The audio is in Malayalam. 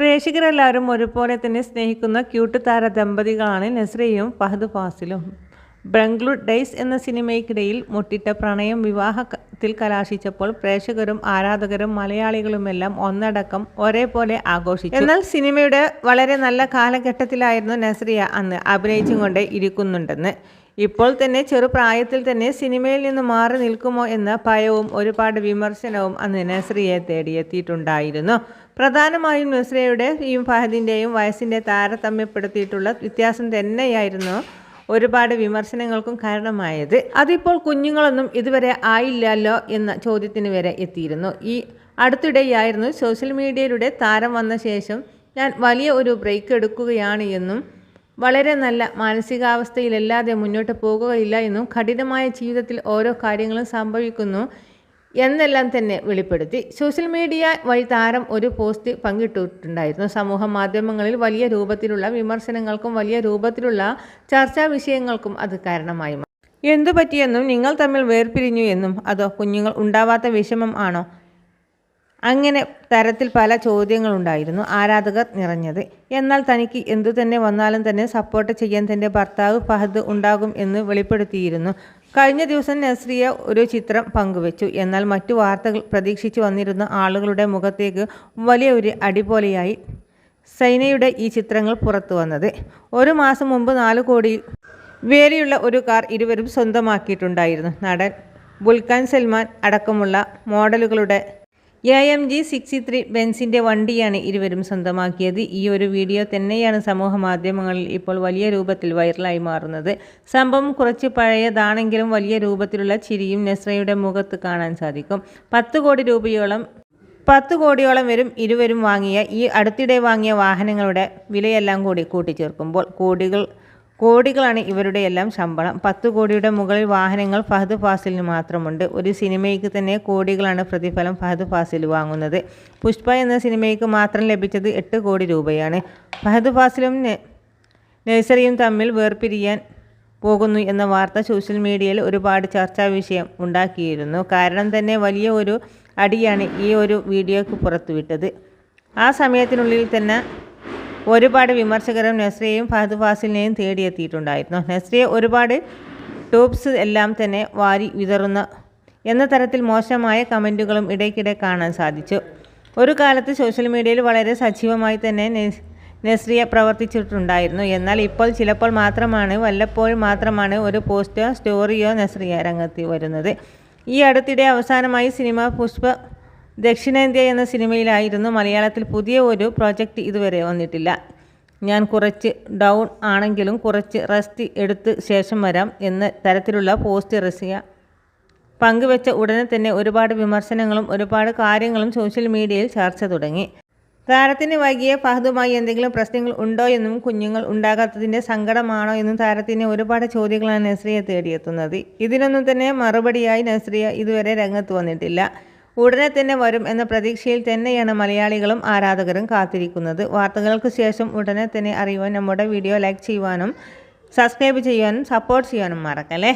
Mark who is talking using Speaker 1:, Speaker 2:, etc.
Speaker 1: പ്രേക്ഷകരെല്ലാവരും ഒരുപോലെ തന്നെ സ്നേഹിക്കുന്ന ക്യൂട്ട് താര ദമ്പതികളാണ് നസ്രയും ഫഹദ് ഫാസിലും. ബംഗ്ലൂർ ഡൈസ് എന്ന സിനിമയ്ക്കിടയിൽ മുട്ടിട്ട പ്രണയം വിവാഹത്തിൽ കലാശിച്ചപ്പോൾ പ്രേക്ഷകരും ആരാധകരും മലയാളികളുമെല്ലാം ഒന്നടക്കം ഒരേപോലെ ആഘോഷിച്ചു. എന്നാൽ സിനിമയുടെ വളരെ നല്ല കാലഘട്ടത്തിലായിരുന്നു നസ്രിയ അന്ന് അഭിനയിച്ചും ഇരിക്കുന്നുണ്ടെന്ന്. ഇപ്പോൾ തന്നെ ചെറുപ്രായത്തിൽ തന്നെ സിനിമയിൽ നിന്ന് മാറി നിൽക്കുമോ എന്ന ഭയവും ഒരുപാട് വിമർശനവും അന്ന് നസ്രിയെ തേടിയെത്തിയിട്ടുണ്ടായിരുന്നു. പ്രധാനമായും നസ്രിയയുടെയും ഫഹദിന്റെയും വയസ്സിന്റെ താരതമ്യപ്പെടുത്തിയിട്ടുള്ള വ്യത്യാസം തന്നെയായിരുന്നു ഒരുപാട് വിമർശനങ്ങൾക്കും കാരണമായത്. അതിപ്പോൾ കുഞ്ഞുങ്ങളൊന്നും ഇതുവരെ ആയില്ലല്ലോ എന്ന ചോദ്യത്തിന് വരെ എത്തിയിരുന്നു. ഈ അടുത്തിടെയായിരുന്നു സോഷ്യൽ മീഡിയയിലൂടെ താരം വന്ന ശേഷം ഞാൻ വലിയ ഒരു ബ്രേക്ക് എടുക്കുകയാണ് എന്നും വളരെ നല്ല മാനസികാവസ്ഥയിലല്ലാതെ മുന്നോട്ട് പോകുകയില്ല എന്നും കഠിനമായ ജീവിതത്തിൽ ഓരോ കാര്യങ്ങളും സംഭവിക്കുന്നു എന്നെല്ലാം തന്നെ വെളിപ്പെടുത്തി. സോഷ്യൽ മീഡിയ വഴി താരം ഒരു പോസ്റ്റ് പങ്കിട്ടിട്ടുണ്ടായിരുന്നു. സമൂഹ മാധ്യമങ്ങളിൽ വലിയ രൂപത്തിലുള്ള വിമർശനങ്ങൾക്കും വലിയ രൂപത്തിലുള്ള ചർച്ചാ വിഷയങ്ങൾക്കും അത് കാരണമായി. എന്തു പറ്റിയെന്നും നിങ്ങൾ തമ്മിൽ വേർപിരിഞ്ഞു എന്നും അതോ കുഞ്ഞുങ്ങൾ ഉണ്ടാവാത്ത വിഷമം ആണോ? അങ്ങനെ തരത്തിൽ പല ചോദ്യങ്ങളുണ്ടായിരുന്നു ആരാധകർ നിറഞ്ഞത്. എന്നാൽ തനിക്ക് എന്തു തന്നെ വന്നാലും തന്നെ സപ്പോർട്ട് ചെയ്യാൻ തന്റെ ഭർത്താവ് ഫഹദ് ഉണ്ടാകും എന്ന് വെളിപ്പെടുത്തിയിരുന്നു. കഴിഞ്ഞ ദിവസം നസ്രിയ ഒരു ചിത്രം പങ്കുവച്ചു. എന്നാൽ മറ്റു വാർത്തകൾ പ്രതീക്ഷിച്ചു വന്നിരുന്ന ആളുകളുടെ മുഖത്തേക്ക് വലിയ ഒരു അടിപോലെയായി സൈനയുടെ ഈ ചിത്രങ്ങൾ പുറത്തു വന്നത്. ഒരു മാസം മുമ്പ് നാല് കോടി വേലിയുള്ള ഒരു കാർ ഇരുവരും സ്വന്തമാക്കിയിട്ടുണ്ടായിരുന്നു. നടൻ ബുൽഖാൻ സൽമാൻ അടക്കമുള്ള മോഡലുകളുടെ A M G sixty three ബെൻസിന്റെ വണ്ടിയാണ് ഇരുവരും സ്വന്തമാക്കിയത്. ഈ ഒരു വീഡിയോ തന്നെയാണ് സമൂഹ മാധ്യമങ്ങളിൽ ഇപ്പോൾ വലിയ രൂപത്തിൽ വൈറലായി മാറുന്നത്. സംഭവം കുറച്ച് പഴയതാണെങ്കിലും വലിയ രൂപത്തിലുള്ള ചിരിയും നെസ്രയുടെ മുഖത്ത് കാണാൻ സാധിക്കും. പത്ത് കോടി രൂപയോളം പത്ത് കോടിയോളം വരും ഇരുവരും വാങ്ങിയ ഈ അടുത്തിടെ വാങ്ങിയ വാഹനങ്ങളുടെ വിലയെല്ലാം കൂടി കൂട്ടിച്ചേർക്കുമ്പോൾ കോടികൾ കോടികളാണ് ഇവരുടെ എല്ലാം ശമ്പളം. പത്ത് കോടിയുടെ മുകളിൽ വാഹനങ്ങൾ ഫഹദ് ഫാസിലിന് മാത്രമുണ്ട്. ഒരു സിനിമയ്ക്ക് തന്നെ കോടികളാണ് പ്രതിഫലം ഫഹദ് ഫാസിൽ വാങ്ങുന്നത്. പുഷ്പ എന്ന സിനിമയ്ക്ക് മാത്രം ലഭിച്ചത് എട്ട് കോടി രൂപയാണ്. ഫഹദ് ഫാസിലും നഴ്സറിയും തമ്മിൽ വേർപിരിയാൻ പോകുന്നു എന്ന വാർത്ത സോഷ്യൽ മീഡിയയിൽ ഒരുപാട് ചർച്ചാ വിഷയം ഉണ്ടാക്കിയിരുന്നു. കാരണം തന്നെ വലിയ ഒരു അടിയാണ് ഈ ഒരു വീഡിയോക്ക് പുറത്തുവിട്ടത്. ആ സമയത്തിനുള്ളിൽ തന്നെ ഒരുപാട് വിമർശകരും നെസ്രിയെയും ഫഹദ് ഫാസിലിനെയും തേടിയെത്തിയിട്ടുണ്ടായിരുന്നു. നെസ്രിയെ ഒരുപാട് ടോപ്സ് എല്ലാം തന്നെ വാരി വിതറുന്ന എന്ന തരത്തിൽ മോശമായ കമന്റുകളും ഇടയ്ക്കിടെ കാണാൻ സാധിച്ചു. ഒരു കാലത്ത് സോഷ്യൽ മീഡിയയിൽ വളരെ സജീവമായി തന്നെ നസ്രിയ പ്രവർത്തിച്ചിട്ടുണ്ടായിരുന്നു. എന്നാൽ ഇപ്പോൾ ചിലപ്പോൾ മാത്രമാണ് വല്ലപ്പോഴും മാത്രമാണ് ഒരു പോസ്റ്റോ സ്റ്റോറിയോ നസ്രിയ രംഗത്ത് വരുന്നത്. ഈ അടുത്തിടെ അവസാനമായി സിനിമ പുഷ്പ ദക്ഷിണേന്ത്യ എന്ന സിനിമയിലായിരുന്നു മലയാളത്തിൽ പുതിയ ഒരു പ്രോജക്റ്റ് ഇതുവരെ വന്നിട്ടില്ല. ഞാൻ കുറച്ച് ഡൗൺ ആണെങ്കിലും കുറച്ച് റെസ്റ്റ് എടുത്ത് ശേഷം വരാം എന്ന തരത്തിലുള്ള പോസ്റ്റ് റസിയ പങ്കുവെച്ച ഉടനെ തന്നെ ഒരുപാട് വിമർശനങ്ങളും ഒരുപാട് കാര്യങ്ങളും സോഷ്യൽ മീഡിയയിൽ ചർച്ച തുടങ്ങി. താരത്തിന് വൈകിയ ഫഹദുമായി എന്തെങ്കിലും പ്രശ്നങ്ങൾ ഉണ്ടോ എന്നും കുഞ്ഞുങ്ങൾ ഉണ്ടാകാത്തതിന്റെ സങ്കടമാണോ എന്നും താരത്തിന് ഒരുപാട് ചോദ്യങ്ങളാണ് നസ്രിയ തേടിയെത്തുന്നത്. ഇതിനൊന്നും തന്നെ മറുപടിയായി നസ്രിയ ഇതുവരെ രംഗത്ത് വന്നിട്ടില്ല. ഉടനെ തന്നെ വരും എന്ന പ്രതീക്ഷയിൽ തന്നെയാണ് മലയാളികളും ആരാധകരും കാത്തിരിക്കുന്നത്. വാർത്തകൾക്ക് ശേഷം ഉടനെ തന്നെ അറിയുവാൻ നമ്മുടെ വീഡിയോ ലൈക്ക് ചെയ്യുവാനും സബ്സ്ക്രൈബ് ചെയ്യുവാനും സപ്പോർട്ട് ചെയ്യാനും മറക്കല്ലേ?